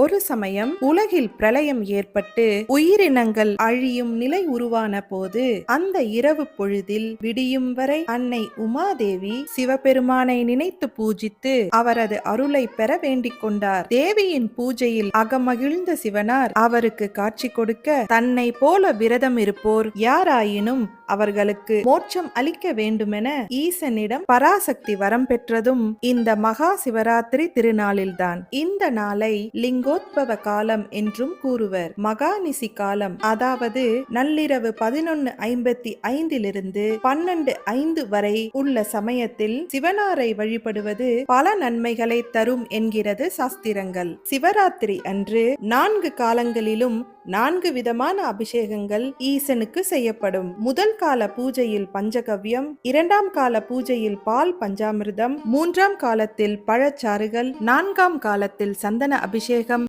ஒரு சமயம் உலகில் பிரளயம் ஏற்பட்டு உயிரினங்கள் அழியும் நிலை உருவான போது அந்த இரவு பொழுதில் விடியும் வரை அன்னை உமாதேவி சிவபெருமானை நினைத்து பூஜித்து அவரது அருளை பெற வேண்டிக் கொண்டார். தேவியின் பூஜையில் அகமகிழ்ந்த சிவனார் அவருக்கு காட்சி கொடுக்க தன்னை போல விரதம் இருப்போர் யாராயினும் அவர்களுக்கு மோட்சம் அளிக்க வேண்டுமென ஈசனிடம் பராசக்தி வரம் பெற்றதும் இந்த மகா சிவராத்திரி திருநாளில்தான். இந்த நாளை லிங்க லிங்கோத்பவ காலம் என்றும் கூறுவர். மகாநிசி காலம் அதாவது நள்ளிரவு பதினொன்னு ஐம்பத்தி ஐந்திலிருந்து பன்னெண்டு ஐந்து வரை உள்ள சமயத்தில் சிவனாரை வழிபடுவது பல நன்மைகளை தரும் என்கிறது சாஸ்திரங்கள். சிவராத்திரி அன்று நான்கு காலங்களிலும் நான்கு விதமான அபிஷேகங்கள் ஈசனுக்கு செய்யப்படும். முதல் கால பூஜையில் பஞ்சகவ்யம் இரண்டாம் கால பூஜையில் பால் பஞ்சாமிர்தம் மூன்றாம் காலத்தில் பழச்சாறுகள் நான்காம் காலத்தில் சந்தன அபிஷேகம்